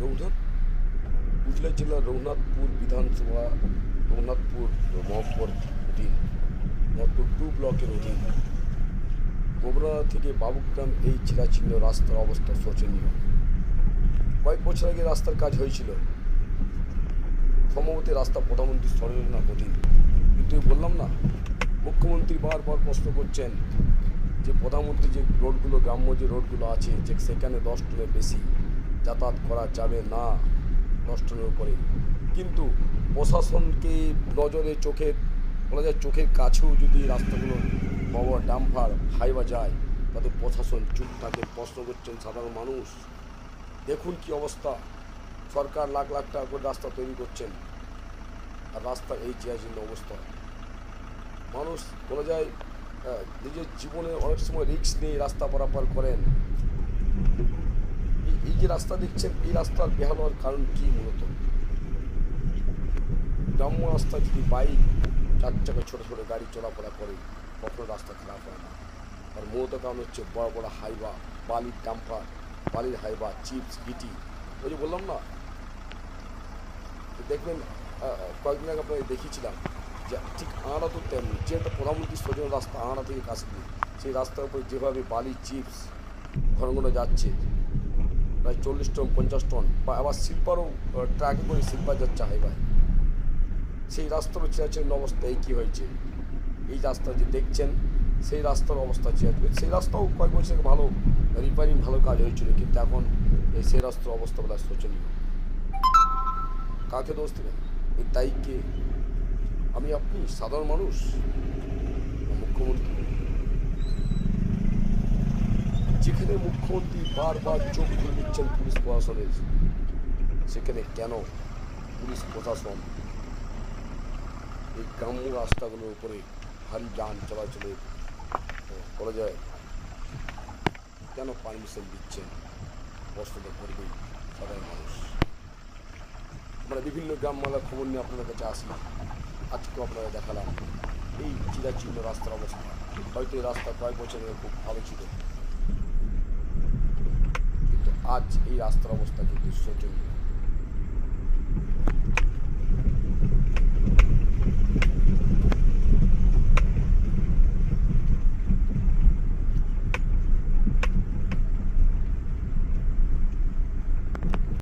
রঘুনাথ। পুরুলিয়া জেলার রঘুনাথপুর বিধানসভা, রঘুনাথপুর মহকুমার অধীন মহকুর টু ব্লকের অধীন। গোবরা থেকে বাবুগ্রাম এই চিরাচিহ্ন রাস্তার অবস্থা শোচনীয়। কয়েক বছর আগে রাস্তার কাজ হয়েছিল। সম্ভবত রাস্তা প্রধানমন্ত্রী সরঞ্জনা অধীন। কিন্তু বললাম না, মুখ্যমন্ত্রী বারবার প্রশ্ন করছেন যে প্রধানমন্ত্রী যে রোডগুলো, গ্রাম্য যে রোডগুলো আছে, যে সেখানে দশ টনের বেশি যাতায়াত করা যাবে না দশ টনের উপরে। কিন্তু প্রশাসনকে নজরে চোখের বলা যায় চোখের কাছেও যদি রাস্তাগুলো বড় ডাম্পার হাইবা যায় তাদের প্রশাসন চুপ থাকে, প্রশ্ন করছেন সাধারণ মানুষ। দেখুন কি অবস্থা। সরকার লাখ লাখ টাকা করে রাস্তা তৈরি করছেন। আর রাস্তার এই চিরাচিহ্ন অবস্থা। মানুষ বলা যায় নিজের জীবনে অনেক সময় রিস্ক নিয়ে রাস্তা পারাপার করেন। এই- যে রাস্তা দেখছেন, এই রাস্তার বেহাল হওয়ার কারণ কি মূলত? গ্রাম্য রাস্তায় যদি বাইক, চার চাকা, ছোটো ছোটো গাড়ি চলাফেরা করে, কখনো রাস্তা খারাপ হয় না। আর মূলত কারণ হচ্ছে বড় বড় হাইবা বালির ডাম্পার, বালির হাইবা চিপস, গিটি। ওই যে বললাম না? দেখবেন কয়েকদিন আগে আপনাকে দেখিয়েছিলাম যে ঠিক আড়া তো তেমনি, যে একটা প্রধানমন্ত্রী সজন রাস্তা আড়া থেকে কাশ্মীর সেই রাস্তার উপরে যেভাবে বালি, চিপস ঘন ঘন যাচ্ছে প্রায় চল্লিশ টন, পঞ্চাশ টন। বা আবার শিল্পারও ট্রাকে করে শিল্পার যাচ্ছে হাইবায় সেই রাস্তারও চিরাচরিত অবস্থা কী হয়েছে। এই রাস্তা যে দেখছেন, সেই রাস্তার অবস্থা চিরাচরিত। সেই রাস্তাও কয়েক বছর আগে ভালো রিপেয়ারিং ভালো কাজ হয়েছিল, কিন্তু এখন এই সেই রাস্তার অবস্থা বলা শোচনীয়। কাকে দোষ দেবেন? এই দায়ীকে আমি আপনি সাধারণ মানুষ? মুখ্যমন্ত্রী যেখানে মুখ্যমন্ত্রী বারবার চোখ খুলে দিচ্ছেন পুলিশ প্রশাসনের সেখানে কেন পুলিশ প্রশাসন এই গ্রাম্য রাস্তাগুলোর উপরে ভারী যান চলাচলে করা যায় কেন পারমিশন দিচ্ছেন? প্রশ্নটা করবেই সাধারণ মানুষ। আমরা বিভিন্ন গ্রামমালার খবর নিয়ে আপনাদের কাছে আসি। আজকেও আপনারা দেখালাম এই চিরাচিহ্ন রাস্তার অবস্থা। হয়তো এই রাস্তা কয়েক বছর আগে খুব ভালো ছিল। আজ এই রাস্তার অবস্থা কিন্তু শোচনীয়